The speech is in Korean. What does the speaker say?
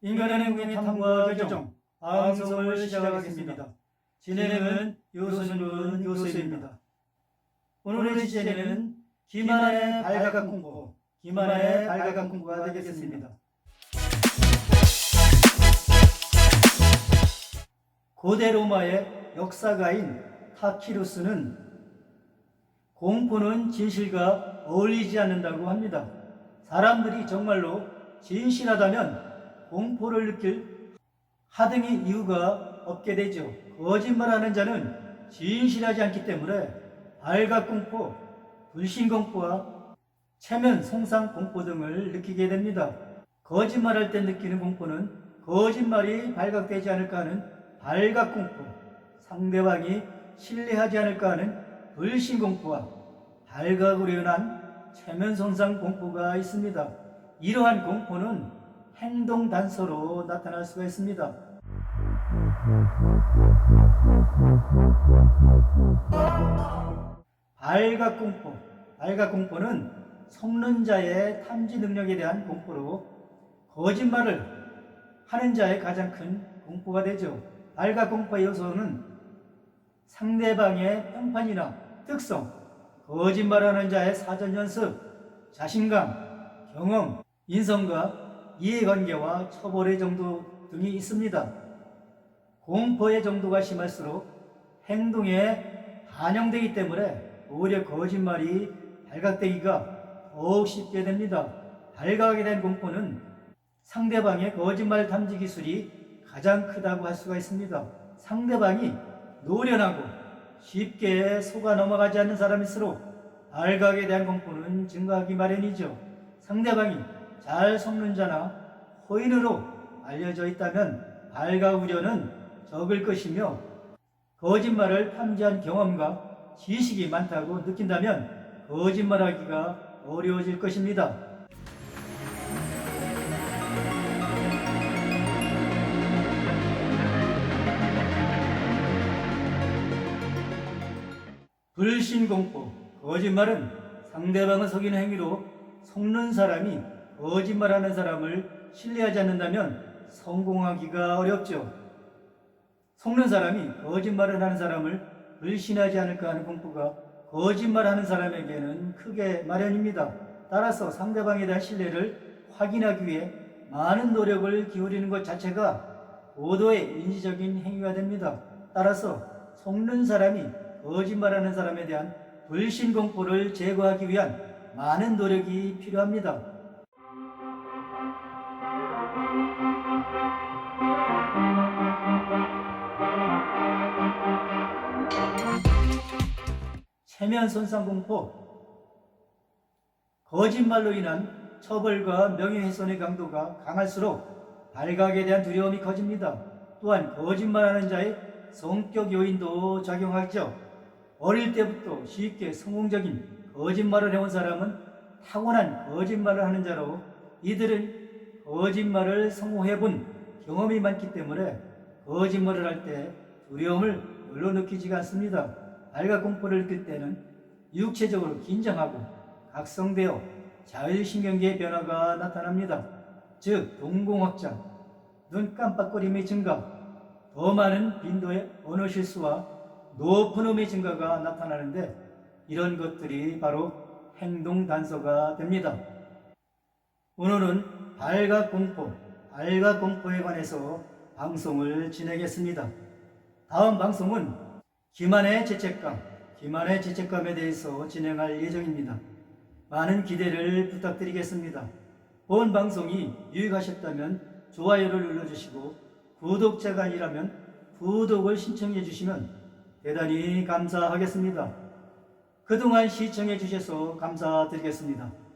인간의 행동의 탐구와 교정 방송을 시작하겠습니다. 진행은 요소준 요소입니다. 오늘의 주제는 기만의 발각 공부, 기만의 발각 공부가 되겠습니다. 고대 로마의 역사가인 타키루스는 공포는 진실과 어울리지 않는다고 합니다. 사람들이 정말로 진실하다면 공포를 느낄 하등의 이유가 없게 되죠. 거짓말하는 자는 진실하지 않기 때문에 발각공포, 불신공포와 체면 송상 공포 등을 느끼게 됩니다. 거짓말할 때 느끼는 공포는 거짓말이 발각되지 않을까 하는 발각공포, 상대방이 신뢰하지 않을까 하는 불신공포와 발각으로 인한 체면 손상 공포가 있습니다. 이러한 공포는 행동 단서로 나타날 수가 있습니다. 발각공포. 발각공포는 속는 자의 탐지 능력에 대한 공포로 거짓말을 하는 자의 가장 큰 공포가 되죠. 발각공포의 요소는 상대방의 평판이나 특성, 거짓말하는 자의 사전 연습, 자신감, 경험, 인성과 이해관계와 처벌의 정도 등이 있습니다. 공포의 정도가 심할수록 행동에 반영되기 때문에 오히려 거짓말이 발각되기가 더욱 쉽게 됩니다. 발각하게 된 공포는 상대방의 거짓말 탐지 기술이 가장 크다고 할 수가 있습니다. 상대방이 노련하고 쉽게 속아 넘어가지 않는 사람일수록 발각에 대한 공포는 증가하기 마련이죠. 상대방이 잘 속는 자나 호인으로 알려져 있다면 발각 우려는 적을 것이며 거짓말을 탐지한 경험과 지식이 많다고 느낀다면 거짓말하기가 어려워질 것입니다. 불신공포, 거짓말은 상대방을 속이는 행위로 속는 사람이 거짓말하는 사람을 신뢰하지 않는다면 성공하기가 어렵죠. 속는 사람이 거짓말을 하는 사람을 불신하지 않을까 하는 공포가 거짓말하는 사람에게는 크게 마련입니다. 따라서 상대방에 대한 신뢰를 확인하기 위해 많은 노력을 기울이는 것 자체가 고도의 인지적인 행위가 됩니다. 따라서 속는 사람이 거짓말하는 사람에 대한 불신 공포를 제거하기 위한 많은 노력이 필요합니다. 체면 손상 공포 거짓말로 인한 처벌과 명예훼손의 강도가 강할수록 발각에 대한 두려움이 커집니다. 또한 거짓말하는 자의 성격 요인도 작용하죠. 어릴 때부터 쉽게 성공적인 거짓말을 해온 사람은 타고난 거짓말을 하는 자로 이들은 거짓말을 성공해 본 경험이 많기 때문에 거짓말을 할 때 두려움을 별로 느끼지가 않습니다. 발각 공포를 느낄 때는 육체적으로 긴장하고 각성되어 자율신경계의 변화가 나타납니다. 즉 동공 확장, 눈 깜빡거림의 증가, 더 많은 빈도의 언어 실수와 높은 음의 증가가 나타나는데 이런 것들이 바로 행동 단서가 됩니다. 오늘은 발각 공포, 발각 공포에 관해서 방송을 진행했습니다. 다음 방송은 기만의 죄책감, 기만의 죄책감에 대해서 진행할 예정입니다. 많은 기대를 부탁드리겠습니다. 본 방송이 유익하셨다면 좋아요를 눌러주시고 구독자가 아니라면 구독을 신청해 주시면 대단히 감사하겠습니다. 그동안 시청해 주셔서 감사드리겠습니다.